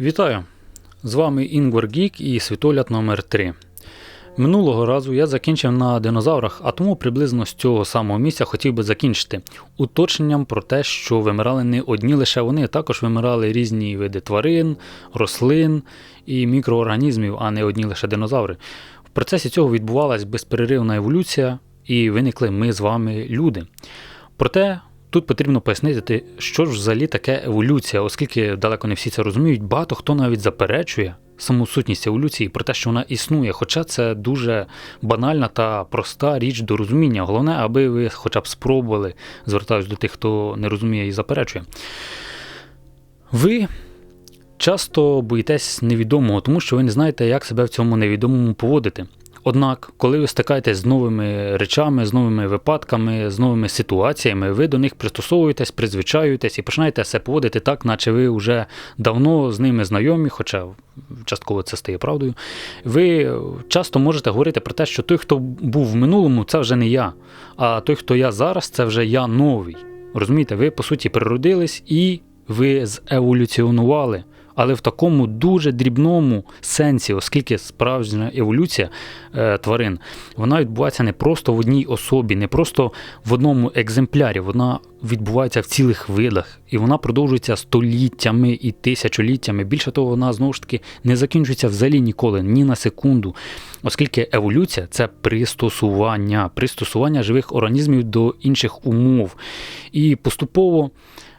Вітаю! З вами Інгвар Гік і світогляд номер 3 Минулого разу я закінчив на динозаврах, а тому приблизно з цього самого місця хотів би закінчити уточненням про те, що вимирали не одні лише вони, також вимирали різні види тварин, рослин і мікроорганізмів, а не одні лише динозаври. В процесі цього відбувалась безперервна еволюція, і виникли ми з вами люди. Проте Тут потрібно пояснити, що ж взагалі таке еволюція, оскільки далеко не всі це розуміють, багато хто навіть заперечує саму сутність еволюції про те, що вона існує, хоча це дуже банальна та проста річ до розуміння. Головне, аби ви хоча б спробували, звертаюсь до тих, хто не розуміє і заперечує. Ви часто боїтесь невідомого, тому що ви не знаєте, як себе в цьому невідомому поводити. Однак, коли ви стикаєтесь з новими речами, з новими випадками, з новими ситуаціями, ви до них пристосовуєтесь, призвичаюєтесь і починаєте себе поводити так, наче ви вже давно з ними знайомі, хоча частково це стає правдою. Ви часто можете говорити про те, що той, хто був в минулому, це вже не я, а той, хто я зараз, це вже я новий. Розумієте, ви по суті природились і ви зеволюціонували але в такому дуже дрібному сенсі, оскільки справжня еволюція е, тварин вона відбувається не просто в одній особі, не просто в одному екземплярі, вона відбувається в цілих видах, і вона продовжується століттями і тисячоліттями. Більше того, вона знову ж таки не закінчується взагалі ніколи, ні на секунду. Оскільки еволюція це пристосування, пристосування живих організмів до інших умов. І поступово.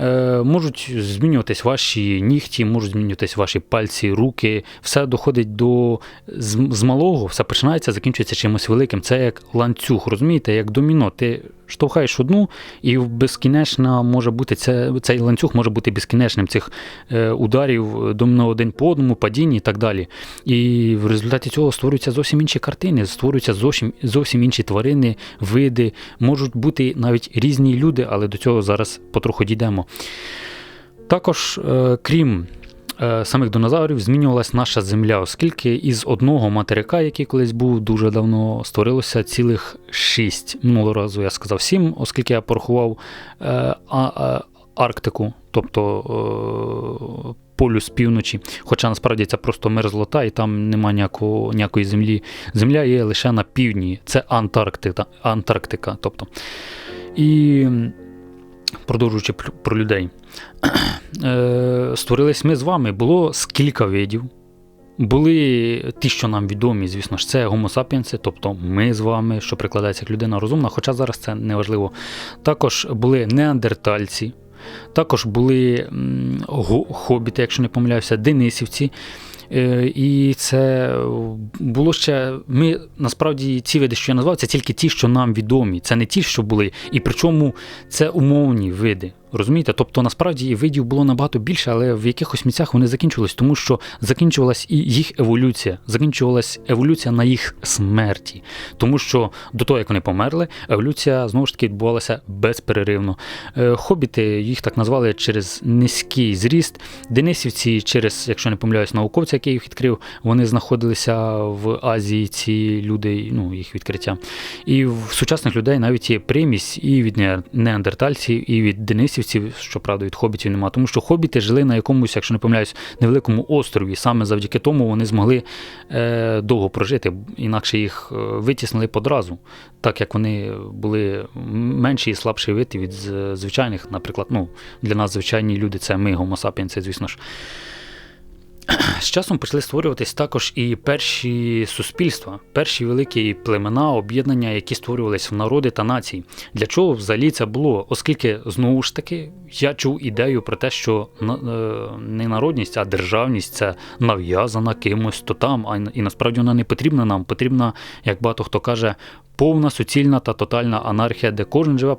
Е, можуть змінюватись ваші нігті, можуть змінюватись ваші пальці, руки. Все доходить до з, малого, все починається, закінчується чимось великим. Це як ланцюг, розумієте, як доміно. Ти штовхаєш одну, і безкінечно може бути це, цей ланцюг може бути безкінечним цих е, ударів доміно один по одному, падінь і так далі. І в результаті цього створюються зовсім інші картини, створюються зовсім зовсім інші тварини, види, можуть бути навіть різні люди, але до цього зараз потроху дійдемо. Також, е, крім Е, самих динозаврів змінювалася наша земля, оскільки із одного материка, який колись був дуже давно, створилося цілих шість. Минулого разу я сказав сім, оскільки я порахував е, Арктику, тобто е, полюс півночі. Хоча насправді це просто мерзлота, і там немає ніякого, ніякої землі. Земля є лише на півдні, це Антарктика. Антарктика тобто. І продовжуючи про людей, е, створились ми з вами. Було скільки видів. Були ті, що нам відомі, звісно ж, це sapiens, тобто ми з вами, що прикладається як людина розумна, хоча зараз це не важливо. Також були неандертальці, також були хобіти, якщо не помиляюся, денисівці. Е, і це було ще. Ми насправді ці види, що я назвав, це тільки ті, що нам відомі. Це не ті, що були. І причому це умовні види. Розумієте? Тобто насправді видів було набагато більше, але в якихось місцях вони закінчувались, тому що закінчувалась і їх еволюція, закінчувалась еволюція на їх смерті. Тому що до того, як вони померли, еволюція знову ж таки відбувалася безперервно. Е, хобіти їх так назвали через низький зріст. Денисівці, через, якщо не помиляюсь, науковця, який їх відкрив, вони знаходилися в Азії, ці люди, ну, їх відкриття. І в сучасних людей навіть є примість і від неандертальців, і від денисів хобітівців, щоправда, від хобітів нема, тому що хобіти жили на якомусь, якщо не помиляюсь, невеликому острові. Саме завдяки тому вони змогли е, довго прожити, інакше їх е, витіснили подразу, так як вони були менші і слабші вити від звичайних, наприклад, ну, для нас звичайні люди це ми, гомосапіенси, звісно ж. З часом почали створюватись також і перші суспільства, перші великі племена, об'єднання, які створювалися в народи та нації. Для чого взагалі це було? Оскільки знову ж таки я чув ідею про те, що е, не народність, а державність це нав'язана кимось то там, а і насправді вона не потрібна нам. Потрібна, як багато хто каже, повна суцільна та тотальна анархія, де кожен живе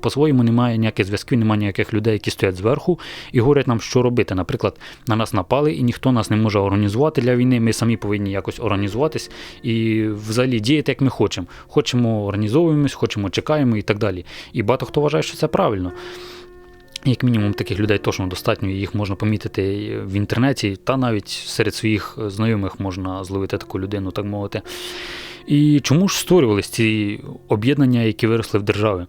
по-своєму, немає ніяких зв'язків, немає ніяких людей, які стоять зверху і говорять нам, що робити. Наприклад, на нас напали, і ніхто нас не може організувати для війни. Ми самі повинні якось організуватись і взагалі діяти, як ми хочемо. Хочемо організовуємось, хочемо чекаємо і так далі. І багато хто вважає, що це правильно. Як мінімум, таких людей точно достатньо, їх можна помітити в інтернеті, та навіть серед своїх знайомих можна зловити таку людину, так мовити. І чому ж створювалися ці об'єднання, які виросли в державі?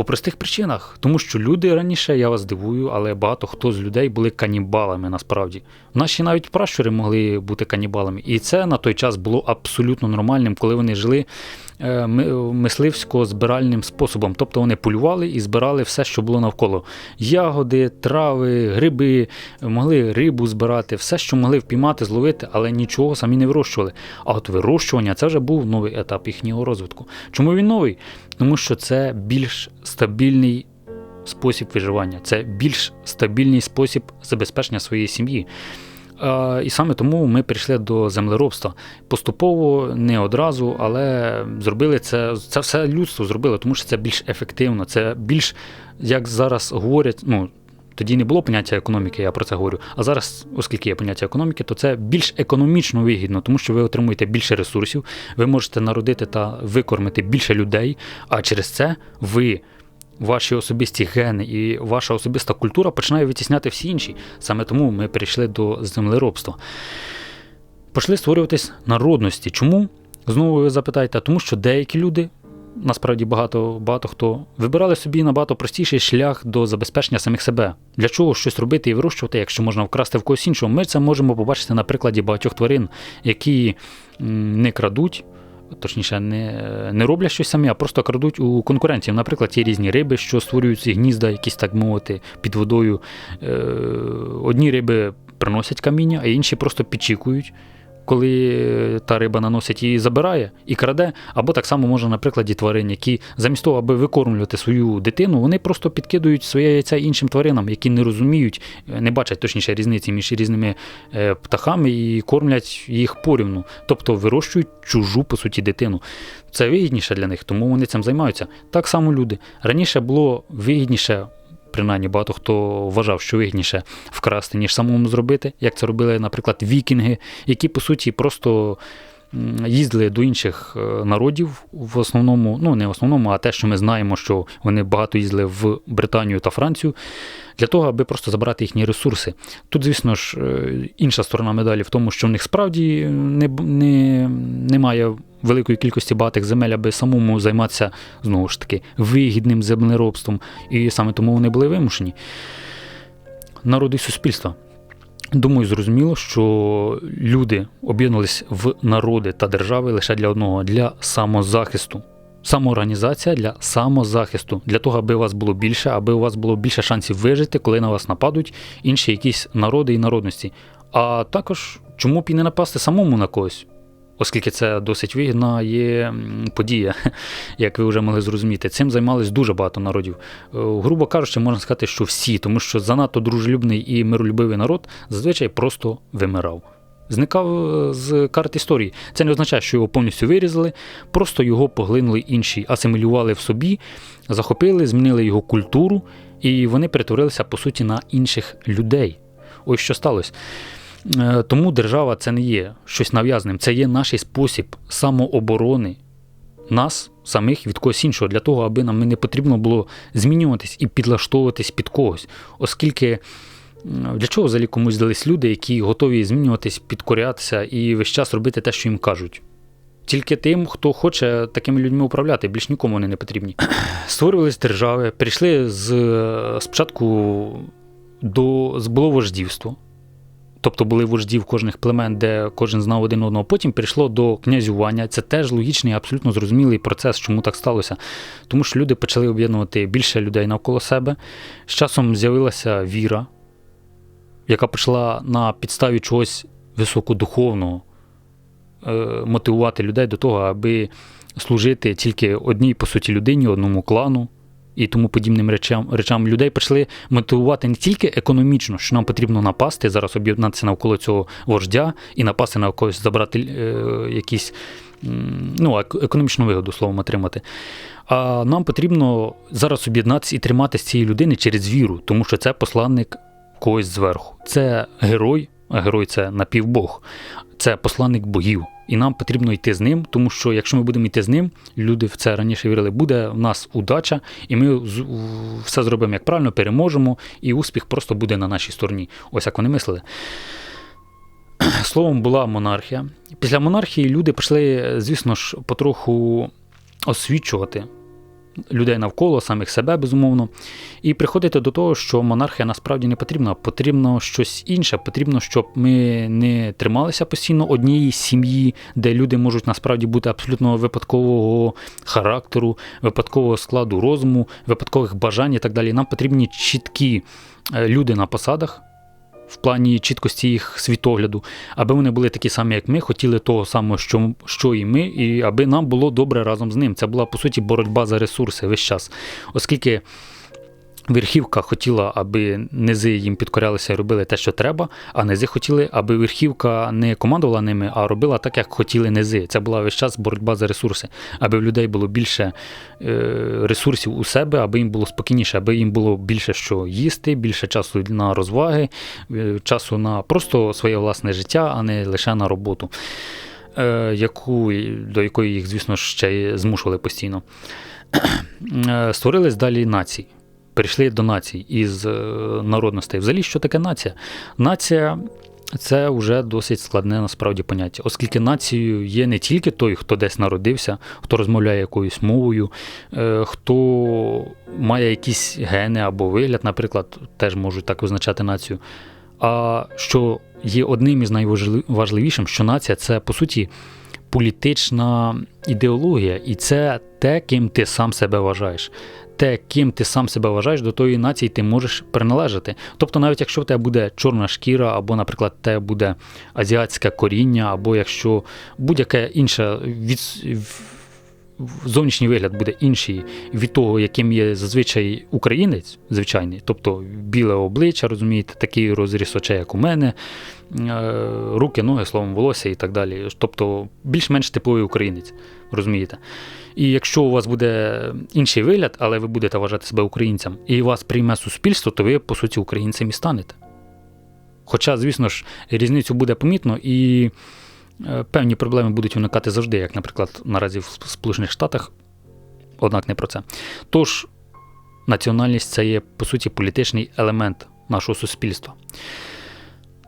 По простих причинах, тому що люди раніше, я вас дивую, але багато хто з людей були канібалами насправді. Наші навіть пращури могли бути канібалами. І це на той час було абсолютно нормальним, коли вони жили е, мисливсько-збиральним способом. Тобто вони полювали і збирали все, що було навколо. Ягоди, трави, гриби, могли рибу збирати, все, що могли впіймати, зловити, але нічого самі не вирощували. А от вирощування це вже був новий етап їхнього розвитку. Чому він новий? Тому що це більш стабільний спосіб виживання, це більш стабільний спосіб забезпечення своєї сім'ї. І саме тому ми прийшли до землеробства. Поступово, не одразу, але зробили це. Це все людство зробило, тому що це більш ефективно, це більш, як зараз говорять, ну. Тоді не було поняття економіки, я про це говорю. А зараз, оскільки є поняття економіки, то це більш економічно вигідно, тому що ви отримуєте більше ресурсів, ви можете народити та викормити більше людей, а через це ви ваші особисті гени і ваша особиста культура починає витісняти всі інші. Саме тому ми перейшли до землеробства. Почали створюватись народності. Чому? Знову ви запитаєте, тому що деякі люди. Насправді багато багато хто вибирали собі набагато простіший шлях до забезпечення самих себе. Для чого щось робити і вирощувати, якщо можна вкрасти в когось іншого. Ми це можемо побачити на прикладі багатьох тварин, які не крадуть, точніше, не не роблять щось самі, а просто крадуть у конкурентів. Наприклад, є різні риби, що створюють ці гнізда, якісь так мовити, під водою. Е, Одні риби приносять каміння, а інші просто підчікують коли та риба наносить її забирає і краде, або так само може, наприклад, тварин, які замість того, аби викормлювати свою дитину, вони просто підкидують своє яйця іншим тваринам, які не розуміють, не бачать точніше різниці між різними е, птахами і кормлять їх порівну, тобто вирощують чужу по суті дитину. Це вигідніше для них, тому вони цим займаються. Так само люди раніше було вигідніше принаймні багато хто вважав, що вигідніше вкрасти, ніж самому зробити, як це робили, наприклад, вікінги, які по суті просто їздили до інших е, народів в основному, ну не в основному, а те, що ми знаємо, що вони багато їздили в Британію та Францію, для того, аби просто забрати їхні ресурси. Тут, звісно ж, е, інша сторона медалі в тому, що в них справді не, не, немає великої кількості багатих земель, аби самому займатися знову ж таки вигідним землеробством. І саме тому вони були вимушені. Народи суспільства. Думаю, зрозуміло, що люди об'єднались в народи та держави лише для одного для самозахисту. Самоорганізація для самозахисту, для того, аби у вас було більше, аби у вас було більше шансів вижити, коли на вас нападуть інші якісь народи і народності. А також чому б і не напасти самому на когось? Оскільки це досить вигідна є подія, як ви вже могли зрозуміти. Цим займались дуже багато народів. Е, грубо кажучи, можна сказати, що всі, тому що занадто дружелюбний і миролюбивий народ зазвичай просто вимирав. Зникав е, з карт історії. Це не означає, що його повністю вирізали, просто його поглинули інші, асимілювали в собі, захопили, змінили його культуру, і вони перетворилися, по суті, на інших людей. Ось що сталося. Е, тому держава це не є щось нав'язаним, це є наш спосіб самооборони нас, самих від когось іншого, для того, аби нам не потрібно було змінюватись і підлаштовуватись під когось. Оскільки для чого взагалі комусь здались люди, які готові змінюватись, підкорятися і весь час робити те, що їм кажуть. Тільки тим, хто хоче такими людьми управляти, більш нікому вони не потрібні. Створювались держави, прийшли з спочатку до було вождівство. Тобто були вожді в кожних племен, де кожен знав один одного. Потім прийшло до князювання. Це теж логічний, абсолютно зрозумілий процес, чому так сталося. Тому що люди почали об'єднувати більше людей навколо себе. З часом з'явилася віра, яка почала на підставі чогось високодуховного е, мотивувати людей до того, аби служити тільки одній, по суті, людині, одному клану і тому подібним речам речам людей почали мотивувати не тільки економічно, що нам потрібно напасти, зараз об'єднатися навколо цього вождя і напасти на когось, забрати е, якісь ну, економічну вигоду, словом, отримати. А нам потрібно зараз об'єднатися і триматися цієї людини через віру, тому що це посланник когось зверху. Це герой, а герой це напівбог, це посланник богів. І нам потрібно йти з ним, тому що якщо ми будемо йти з ним, люди в це раніше вірили, буде в нас удача, і ми все зробимо як правильно, переможемо, і успіх просто буде на нашій стороні. Ось як вони мислили. Словом, була монархія. Після монархії люди пішли, звісно ж, потроху освічувати людей навколо, самих себе, безумовно. І приходити до того, що монархія насправді не потрібна. Потрібно щось інше. Потрібно, щоб ми не трималися постійно однієї сім'ї, де люди можуть насправді бути абсолютно випадкового характеру, випадкового складу розуму, випадкових бажань і так далі. Нам потрібні чіткі е, люди на посадах в плані чіткості їх світогляду, аби вони були такі самі, як ми, хотіли того самого, що що і ми, і аби нам було добре разом з ним. Це була по суті боротьба за ресурси весь час. Оскільки Верхівка хотіла, аби низи їм підкорялися і робили те, що треба, а низи хотіли, аби верхівка не командувала ними, а робила так, як хотіли низи. Це була весь час боротьба за ресурси, аби в людей було більше е, ресурсів у себе, аби їм було спокійніше, аби їм було більше що їсти, більше часу на розваги, е, часу на просто своє власне життя, а не лише на роботу, е, яку, до якої їх, звісно, ще й змушували постійно. Створились далі нації перейшли до націй із е, народностей. Взагалі, що таке нація? Нація. Це вже досить складне насправді поняття, оскільки нацією є не тільки той, хто десь народився, хто розмовляє якоюсь мовою, е, хто має якісь гени або вигляд, наприклад, теж можуть так визначати націю. А що є одним із найважливішим, що нація це по суті політична ідеологія, і це те, ким ти сам себе вважаєш те, ким ти сам себе вважаєш, до тої нації ти можеш приналежати. Тобто, навіть якщо в тебе буде чорна шкіра, або, наприклад, тебе буде азіатське коріння, або якщо будь-яке інше від. Зовнішній вигляд буде інший від того, яким є зазвичай українець, звичайний, тобто біле обличчя, розумієте, такий розріз очей, як у мене, е, руки, ноги, словом, волосся і так далі. Тобто більш-менш типовий українець, розумієте. І якщо у вас буде інший вигляд, але ви будете вважати себе українцем, і вас прийме суспільство, то ви, по суті, українцем і станете. Хоча, звісно ж, різницю буде помітно, і е, певні проблеми будуть виникати завжди, як, наприклад, наразі в Сполучених Штатах, однак не про це. Тож, національність це є, по суті, політичний елемент нашого суспільства.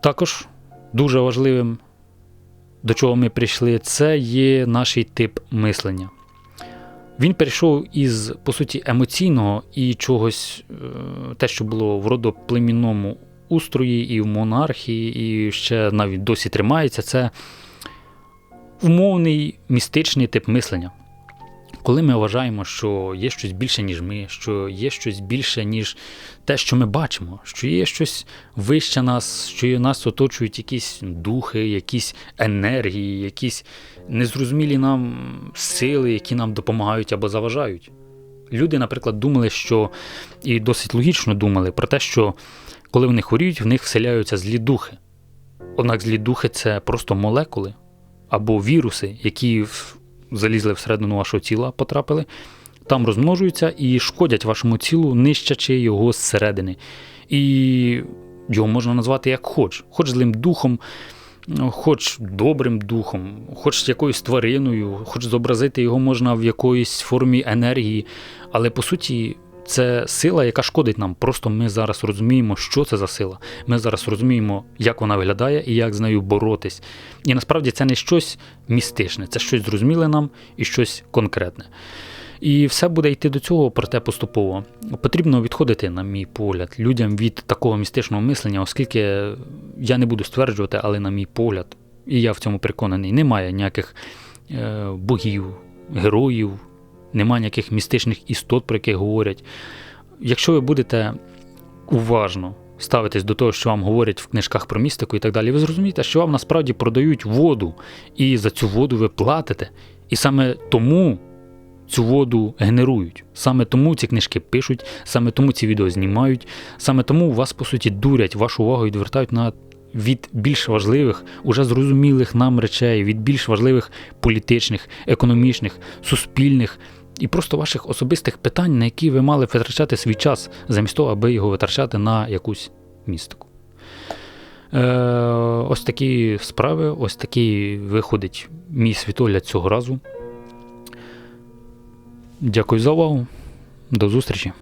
Також дуже важливим, до чого ми прийшли, це є наш тип мислення. Він перейшов із, по суті, емоційного і чогось, е, те, що було в родоплемінному устрої, і в монархії, і ще навіть досі тримається, це умовний містичний тип мислення. Коли ми вважаємо, що є щось більше, ніж ми, що є щось більше, ніж те, що ми бачимо, що є щось вище нас, що нас оточують якісь духи, якісь енергії, якісь незрозумілі нам сили, які нам допомагають або заважають. Люди, наприклад, думали, що і досить логічно думали про те, що коли вони хворіють, в них вселяються злі духи. Однак злі духи це просто молекули або віруси, які залізли всередину вашого тіла, потрапили, там розмножуються і шкодять вашому тілу, нищачи його зсередини. І його можна назвати як хоч, хоч злим духом. Хоч добрим духом, хоч якоюсь твариною, хоч зобразити його можна в якоїсь формі енергії. Але по суті, це сила, яка шкодить нам. Просто ми зараз розуміємо, що це за сила. Ми зараз розуміємо, як вона виглядає і як з нею боротись. І насправді це не щось містичне, це щось зрозуміле нам і щось конкретне. І все буде йти до цього, проте поступово. Потрібно відходити, на мій погляд, людям від такого містичного мислення, оскільки я не буду стверджувати, але на мій погляд, і я в цьому переконаний, немає ніяких е, богів, героїв немає ніяких містичних істот, про яких говорять. Якщо ви будете уважно ставитись до того, що вам говорять в книжках про містику і так далі, ви зрозумієте, що вам насправді продають воду, і за цю воду ви платите. І саме тому цю воду генерують. Саме тому ці книжки пишуть, саме тому ці відео знімають, саме тому вас, по суті, дурять, вашу увагу відвертають на. Від більш важливих, уже зрозумілих нам речей, від більш важливих політичних, економічних, суспільних і просто ваших особистих питань, на які ви мали витрачати свій час, замість того, аби його витрачати на якусь містику. Е, Ось такі справи, ось такий виходить мій світогляд цього разу. Дякую за увагу. До зустрічі!